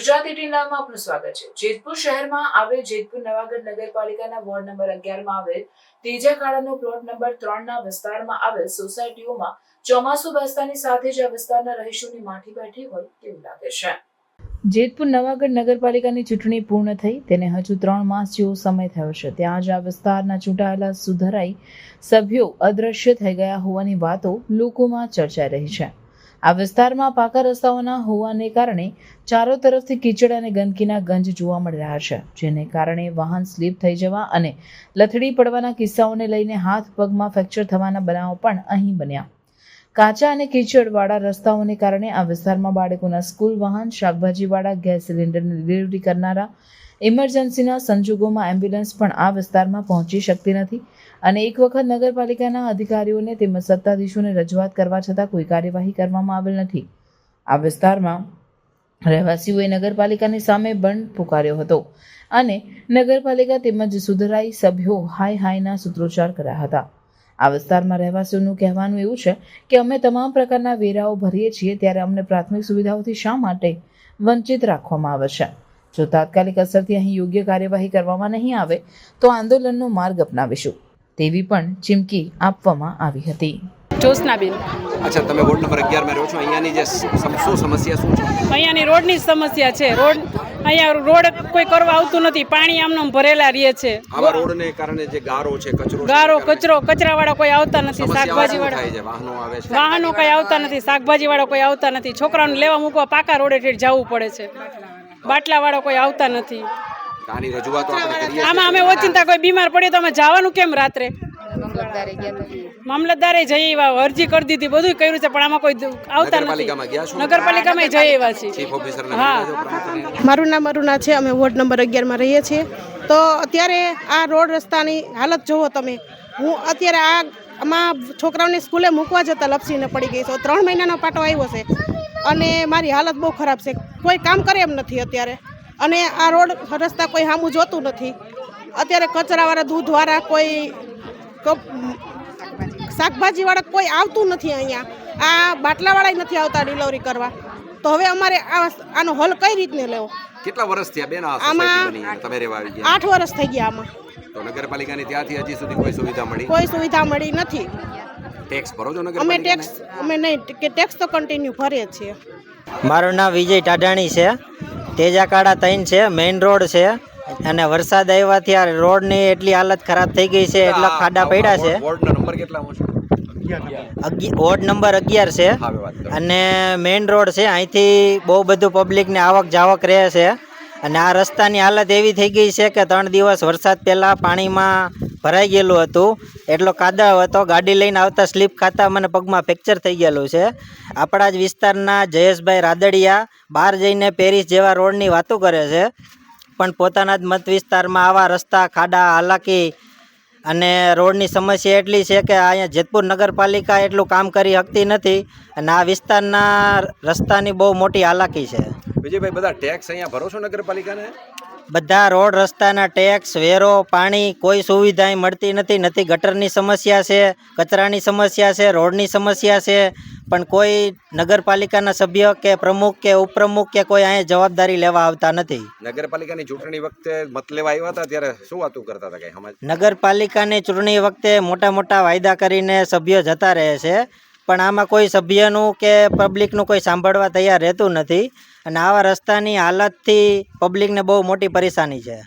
ગુજરાત લાઈવમાં આપનું સ્વાગત છે. જેતપુર શહેરમાં આવેલ જેતપુર નવાગઢ નગરપાલિકાના વોર્ડ નંબર અગિયારમાં આવેલ ત્રીજા કાળાનો પ્લોટ નંબર ત્રણના વિસ્તારમાં આવેલ સોસાયટીઓમાં ચોમાસુ બસતાની સાથે જ આ વિસ્તારના રહીશોની માઠી બેઠી હોય તેવું લાગે છે. જેતપુર નવાગઢ નગરપાલિકાની ચૂંટણી પૂર્ણ થઈ, તેને હજુ ત્રણ માસ જેવો સમય થયો છે. ત્યાં જ આ વિસ્તારના ચૂંટાયેલા સુધરાઈ સભ્યો અદ્રશ્ય થઈ ગયા હોવાની વાતો લોકોમાં ચર્ચાઈ રહી છે. આ વિસ્તારમાં પાકા રસ્તાઓના હોવાને કારણે ચારો તરફથી કીચડ અને ગંદકીના ગંજ જોવા મળી રહ્યા છે, જેને કારણે વાહન સ્લીપ થઈ જવા અને લથડી પડવાના કિસ્સાઓને લઈને હાથ પગમાં ફ્રેક્ચર થવાના બનાવો પણ અહીં બન્યા. કાચા અને કીચડવાળા રસ્તાઓને કારણે આ વિસ્તારમાં બાળકોના સ્કૂલ વાહન, શાકભાજીવાળા, ગેસ સિલિન્ડરની ડિલિવરી કરનારા ઇમરજન્સીના સંજોગોમાં એમ્બ્યુલન્સ પણ આ વિસ્તારમાં પહોંચી શકતી નથી અને એક વખત નગરપાલિકાના અધિકારીઓને તેમજ સત્તાધીશોને રજૂઆત કરવા છતાં કોઈ કાર્યવાહી કરવામાં આવેલ નથી. આ વિસ્તારમાં રહેવાસીઓએ નગરપાલિકાની સામે બંધ પુકાર્યો હતો અને નગરપાલિકા તેમજ સુધરાઈ સભ્યો હાય હાયના સૂત્રોચ્ચાર કર્યા હતા. આ વિસ્તારમાં રહેવાસીઓનું કહેવાનું એવું છે કે અમે તમામ પ્રકારના વેરાઓ ભરીએ છીએ ત્યારે અમને પ્રાથમિક સુવિધાઓથી શા માટે વંચિત રાખવામાં આવે છે? જો તાત્કાલિક અસરથી અહીં યોગ્ય કાર્યવાહી કરવામાં નહીં આવે તો આંદોલનનો માર્ગ અપનાવીશું. તેવી પણ ચીમકી આપવામાં આવી હતી. અચ્છા તમે વોર્ડ નંબર અગિયારમાં રહો છો. અહીંયાની જે શું સમસ્યા શું છે? અહીંયાની રોડની સમસ્યા છે. રોડ અહીંયા રોડ કોઈ કરવા આવતું નથી. પાણી આમનામ ભરેલા રહે છે. આવા રોડને કારણે જે ગારો છે કચરો ગારો કચરો કચરાવાળા કોઈ આવતા નથી સમસ્યાઓ શાકભાજી થાય વાહનો આવે છે. વાહનો કોઈ આવતા નથી શાકભાજી વાળા કોઈ આવતા નથી. છોકરાઓને લેવા મૂકવા પાકા રોડે ઠેઠ જવું પડે છે. બાટલા વાળા કોઈ આવતા નથી. આની રજૂઆતો આપણે કરીએ આમાં અમે ઓચિંતા કોઈ બીમાર પડ્યો તો અમે જવાનું કેમ રાત્રે? મામલતદારે જઈ આવ્યા અરજી કરી દીધી બધું કર્યું છે પણ આમાં કોઈ આવતા નથી. નગરપાલિકામાં ગયા છો? જઈ આવ્યા છીએ. હા. મારું નામ અરુણા છે અમે વોર્ડ નંબર અગિયારમાં રહીએ છીએ. તો અત્યારે આ રોડ રસ્તાની હાલત જુઓ તમે. હું અત્યારે આ આમાં છોકરાઓને સ્કૂલે મૂકવા જતાં લપસીને પડી ગઈ છે. ત્રણ મહિનાનો પાટો આવ્યો છે. અને મારી હાલત બહુ ખરાબ છે. કોઈ કામ કરે એમ નથી અત્યારે. અને આ રોડ રસ્તા કોઈ સામું જોતું નથી. અત્યારે કચરાવાળા, દૂધવાળા કોઈ શાકભાજીવાળા કોઈ આવતું નથી અહીંયા. આ બાટલાવાળા નથી આવતા ડિલિવરી કરવા. તો હવે અમારે આ આનો હલ કઈ રીતને લેવો? કેટલા વર્ષ થયા બેન આ આમાં- તમે રહેવા આવી ગયા? આઠ વર્ષ થઈ ગયા આમાં. તો નગરપાલિકાની ત્યાંથી હજી સુધી કોઈ સુવિધા મળી? કોઈ સુવિધા મળી નથી. ટેક્સ ભરો છો અમે ટેક્સ અમે નહીં કે ટેક્સ તો કન્ટિન્યુ ભરીએ છીએ. મારું નામ વિજય ટાઢાણી છે. તેજાકાળા તૈન છે મેઇન રોડ છે. અને વરસાદ આવ્યાથી આ રોડની એટલી હાલત ખરાબ થઈ ગઈ છે એટલા ખાડા પડ્યા છે. વોર્ડનો નંબર કેટલામો છે? અગિ- વોર્ડ નંબર અગિયાર છે. અને મેઇન રોડ છે અહીંથી બહુ બધું પબ્લિકને આવક જાવક રહે છે. અને આ રસ્તાની હાલત એવી થઈ ગઈ છે કે ત્રણ દિવસ વરસાદ પહેલાં પાણીમાં ભરાઈ ગયેલું હતું. એટલો કાદવ હતો ગાડી લઈને આવતા સ્લીપ ખાતા મને પગમાં ફ્રેક્ચર થઈ ગયેલું છે. આપણા જ વિસ્તારના જયેશભાઈ રાદડિયા બહાર જઈને પેરિસ જેવા રોડની વાતો કરે છે. પણ પોતાના જ મત વિસ્તારમાં આવા રસ્તા ખાડા હાલાકી અને રોડની સમસ્યા એટલી છે કે અહીંયા જેતપુર નગરપાલિકા એટલું કામ કરી શકતી નથી અને આ વિસ્તારના રસ્તાની બહુ મોટી હાલાકી છે. વિજયભાઈ બધા ટેક્સ અહીંયા ભરો છો નગરપાલિકાને? બધા રોડ રસ્તાના ટેક્સ વેરો પાણી કોઈ સુવિધા મળતી નથી. નથી ગટરની સમસ્યા છે કચરાની સમસ્યા છે રોડની સમસ્યા છે. પણ કોઈ નગરપાલિકાના સભ્ય કે પ્રમુખ કે ઉપપ્રમુખ કે કોઈ અહીંયા જવાબદારી લેવા આવતા નથી. નગરપાલિકાની ચૂંટણી વખતે મત લેવા આવ્યા હતા ત્યારે શું વાતું કરતા હતા કઈ નગરપાલિકાની ચૂંટણી વખતે મોટા મોટા વાયદા કરીને સભ્યો જતા રહે છે પણ આમાં કોઈ સભ્યનું કે પબ્લિકનું કોઈ સાંભળવા તૈયાર રહેતું નથી અને આવા રસ્તાની હાલતથી પબ્લિકને બહુ મોટી પરેશાની છે.